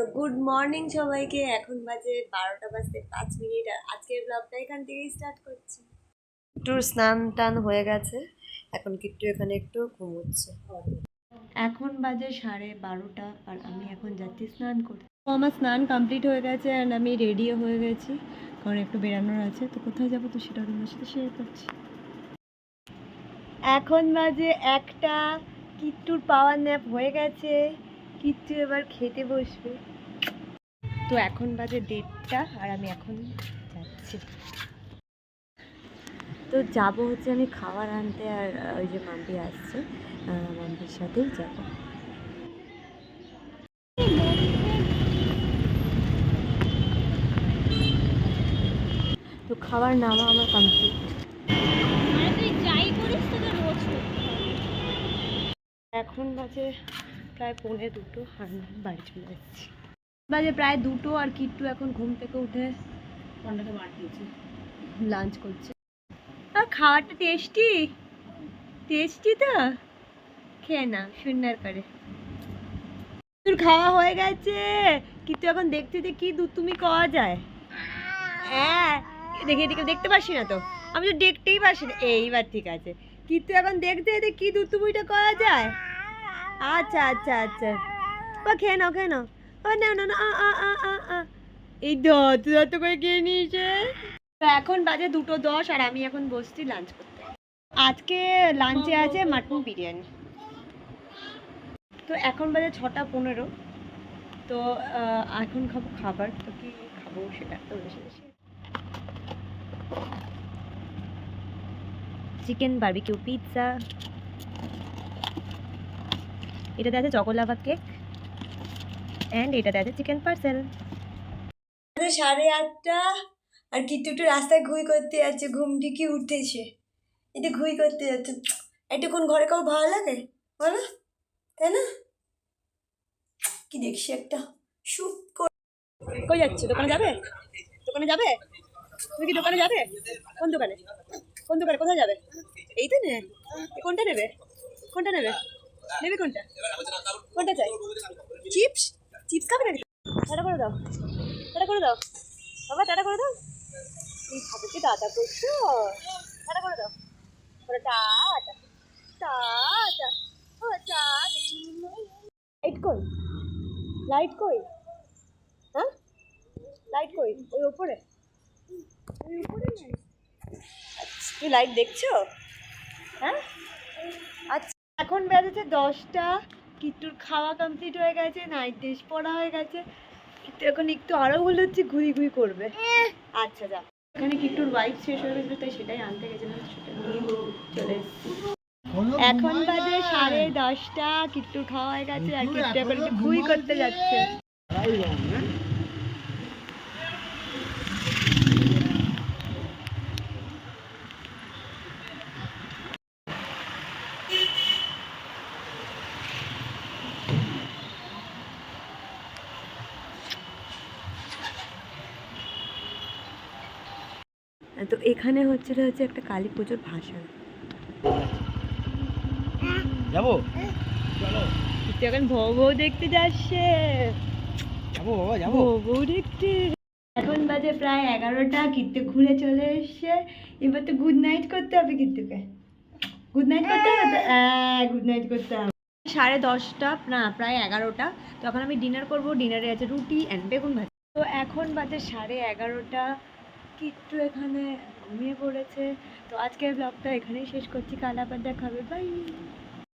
তো good morning সবাইকে। এখন বাজে বারোটা বাজতে পাঁচ মিনিট। আর আজকের ব্লগটা এখান থেকেই স্টার্ট করছি। একটু স্নান টান হয়ে গেছে। এখন কিট্টু এখানে একটু ঘুমোচ্ছে। এখন বাজে সাড়ে বারোটা আর আমি এখন যাচ্ছি স্নান করতে। আমার স্নান কমপ্লিট হয়ে গেছে অ্যান্ড আমি রেডিও হয়ে গেছি। কারণ একটু বেরানোর আছে, তো কোথায় যাব তো সেটা তোমার সাথে শেয়ার করছি। এখন বাজে একটা। কিট্টুর পাওয়ার ন্যাপ হয়ে গেছে। কিট্টু এবার খেতে বসবে। তো এখন বাজে দেড়টা আর আমি এখন যাচ্ছি। তো যাব হচ্ছে আমি খাবার আনতে আর ওই যে মাম্পি আসছে মাম্পির সাথেই যাব। তো খাবার নামা আমার কমপ্লিট এখন বাজে প্রায় পৌনে দুটো আর বাড়ি চলে যাচ্ছি। বাজে প্রায় দুটো আর কিট্টু এখন ঘুম থেকে উঠে লাঞ্চ করছে। আর খাওয়াটা টেস্টি? টেস্টি তো? খেয়ে না সুন্দর করে। তোর খাওয়া হয়ে গেছে? কিন্তু এখন দেখতে যে কি দুধ তুমি খাওয়া যায়। হ্যাঁ দেখে এদিকে দেখতে পাচ্ছি না তো। আমি তো দেখতেই পাচ্ছি না। এইবার ঠিক আছে। কিন্তু এখন দেখতে যে কি দুধ তুমিটা করা যায়। আচ্ছা আচ্ছা আচ্ছা। বা খেয়ে নাও খেয়ে নাও। ও না না না আ আ আ আ আ এই দত দত করে খেয়ে নিয়েছে? তো এখন বাজে দুটো দশ আর আমি এখন বসছি লাঞ্চ করতে। আজকে লাঞ্চে আছে মাটন বিরিয়ানি। তো এখন বাজে ছটা পনেরো। তো এখন খাব খাবার। তো কি খাব সেটা তো বেশি বেশি। চিকেন বার্বিকিউ পিৎজা এটাতে আছে চকোলাভা কেক অ্যান্ড এটাতে আছে চিকেন পার্সেল সাড়ে আটটা আর কিন্তু একটু রাস্তায় ঘুই করতে যাচ্ছে ঘুম ঠিকই উঠেছে। এটা ঘুই করতে যাচ্ছে। এতক্ষণ ঘরে কাউ ভালো লাগে? বলো। তাই না? কি দেখছি একটা। সুপ কই যাচ্ছে? দোকানে যাবে? দোকানে যাবে? তুমি কি দোকানে যাবে? কোন দোকানে? কোন দোকানে? কোথায় যাবে? এইটা নে। কোনটা নেবে? কোনটা নেবে কোনটা কোনটা চাই চিপস চিপস খাবে নাকি টাটা করে দাও টাটা করে দাও। বাবা টাটা করে দাও। এই কি টাটা করছ টাটা করে দাও। করে টাটা টাটা ও টাটা লাইট কই? লাইট কই? হ্যাঁ? লাইট কই? ওই উপরে ওই উপরে তুমি লাইট দেখছ? হ্যাঁ? আচ্ছা এখন বেজেছে দশটা কিট্টুর খাওয়া কমপ্লিট হয়ে গেছে, নাইট ড্রেস পরা হয়ে গেছে। কিন্তু এখন একটু আরও বলে হচ্ছে, ঘুরি ঘুরি করবে। আচ্ছা যা। এখানে কিট্টুর বাইক শেষ হয়ে গেছিল তাই সেটাই আনতে গেছিলাম, সেটা চলে এসেছি। এখন বাজে সাড়ে দশটা, কিট্টুর খাওয়া হয়ে গেছে, আর কিট্টু এখন ঘুরি করতে যাচ্ছে। তো এখানে হচ্ছিল হচ্ছে একটা কালী পুজোর ভাষণ যাব? চলো। এখন ভৌ ভৌ দেখতে যাচ্ছে। যাব বাবা যাব। ভৌ ভৌ দেখতে। এখন বাজে প্রায় এগারোটা কিত্তু ঘুরে চলে এসছে। এবার তো গুড নাইট করতে হবে কিত্তুকে গুড নাইট করতে হবে হ্যাঁ গুড নাইট করতে হবে। সাড়ে দশটা না প্রায় এগারোটা। তখন আমি ডিনার করব। ডিনারে আছে রুটি অ্যান্ড বেগুন ভাজি। তো এখন বাজে সাড়ে এগারোটা। কিট্টু এখানে ঘুমিয়ে পড়েছে। তো আজকের ব্লগটা এখানেই শেষ করছি। কাল আবার দেখাবে বাই